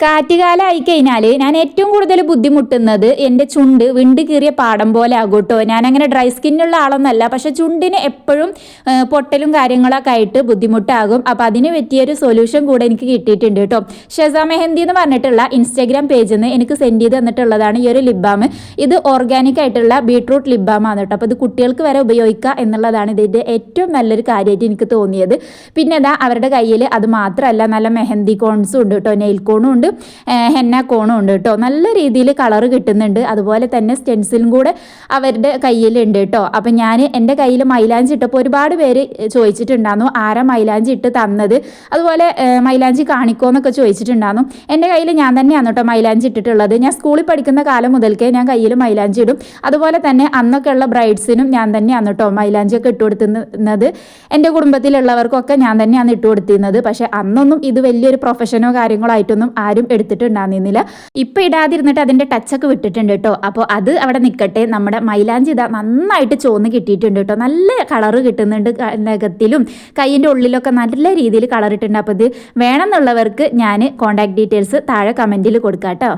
കാറ്റുകാലമായി കഴിഞ്ഞാൽ ഞാൻ ഏറ്റവും കൂടുതൽ ബുദ്ധിമുട്ടുന്നത് എന്റെ ചുണ്ട് വിണ്ട് കീറിയ പാടം പോലെ ആകും കേട്ടോ ഞാൻ അങ്ങനെ ഡ്രൈ സ്കിന്നുള്ള ആളൊന്നല്ല പക്ഷെ ചുണ്ടിന് എപ്പോഴും പൊട്ടലും കാര്യങ്ങളൊക്കെ ആയിട്ട് ബുദ്ധിമുട്ടാകും. അപ്പോൾ അതിന് പറ്റിയൊരു സൊല്യൂഷൻ കൂടെ എനിക്ക് കിട്ടിയിട്ടുണ്ട് കേട്ടോ ഷെസ മെഹന്തി എന്ന് പറഞ്ഞിട്ടുള്ള ഇൻസ്റ്റാഗ്രാം പേജിൽ നിന്ന് എനിക്ക് സെൻഡ് ചെയ്ത് തന്നിട്ടുള്ളതാണ് ഈ ഒരു ലിപ് ബാം ഇത് ഓർഗാനിക് ആയിട്ടുള്ള ബീട്രൂട്ട് ആണ് കേട്ടോ അപ്പോൾ ഇത് കുട്ടികൾക്ക് വരെ ഉപയോഗിക്കുക എന്നുള്ളതാണ് ഇതിന്റെ ഏറ്റവും നല്ലൊരു കാര്യമായിട്ട് എനിക്ക് തോന്നിയത്. പിന്നെ അവരുടെ കയ്യിൽ അത് മാത്രമല്ല നല്ല മെഹന്തി കോൺസും ഉണ്ട് കേട്ടോ നെയിൽ കോണും ഉണ്ട്. ഏഹ് ഹെന്ന കോണും ഉണ്ട് കേട്ടോ. നല്ല രീതിയിൽ കളർ കിട്ടുന്നുണ്ട്. അതുപോലെ തന്നെ സ്റ്റെൻസിലും കൂടെ അവരുടെ കയ്യിലുണ്ട് കേട്ടോ. അപ്പം ഞാൻ എന്റെ കയ്യിൽ മൈലാഞ്ചി ഇട്ടപ്പോൾ ഒരുപാട് പേര് ചോദിച്ചിട്ടുണ്ടായിരുന്നു ആരാ മൈലാഞ്ചി ഇട്ട് തന്നത്? അതുപോലെ മൈലാഞ്ചി കാണിക്കോ എന്നൊക്കെ ചോദിച്ചിട്ടുണ്ടായിരുന്നു എന്റെ കയ്യിൽ ഞാൻ തന്നെയാണ് കേട്ടോ മൈലാഞ്ചി ഇട്ടിട്ടുള്ളത്. ഞാൻ സ്കൂളിൽ പഠിക്കുന്ന കാലം മുതൽക്കേ ഞാൻ കയ്യിൽ മൈലാഞ്ചി ഇടും. അതുപോലെ തന്നെ അന്നൊക്കെ ഉള്ള ബ്രൈഡ്സിനും ഞാൻ തന്നെയാണ് കേട്ടോ മൈലാഞ്ചിയൊക്കെ ഇട്ട് കൊടുത്തുന്നത് എന്റെ കുടുംബത്തിലുള്ളവർക്കൊക്കെ ഞാൻ തന്നെയാണ് ഇട്ട് കൊടുത്തിരുന്നത്. പക്ഷേ അന്നൊന്നും ഇത് വലിയൊരു പ്രൊഫഷനോ കാര്യങ്ങളോ ആയിട്ടൊന്നും ആരും എടുത്തിട്ടുണ്ടായിരുന്നില്ല. ഇപ്പൊ ഇടാതിരുന്നിട്ട് അതിന്റെ ടച്ചൊക്കെ വിട്ടിട്ടുണ്ട് കേട്ടോ. അപ്പോൾ അത് അവിടെ നിൽക്കട്ടെ നമ്മുടെ മൈലാഞ്ചി ഇതാ നന്നായിട്ട് ചോന്ന് കിട്ടിയിട്ടുണ്ട് കേട്ടോ. നല്ല കളറ് കിട്ടുന്നുണ്ട് നഖത്തിലും കൈയിന്റെ ഉള്ളിലൊക്കെ നല്ല രീതിയിൽ കളർ ഇട്ടുണ്ട് അപ്പോൾ ഇത് വേണമെന്നുള്ളവർക്ക് ഞാൻ കോൺടാക്ട് ഡീറ്റെയിൽസ് താഴെ കമന്റിൽ കൊടുക്കാം കേട്ടോ.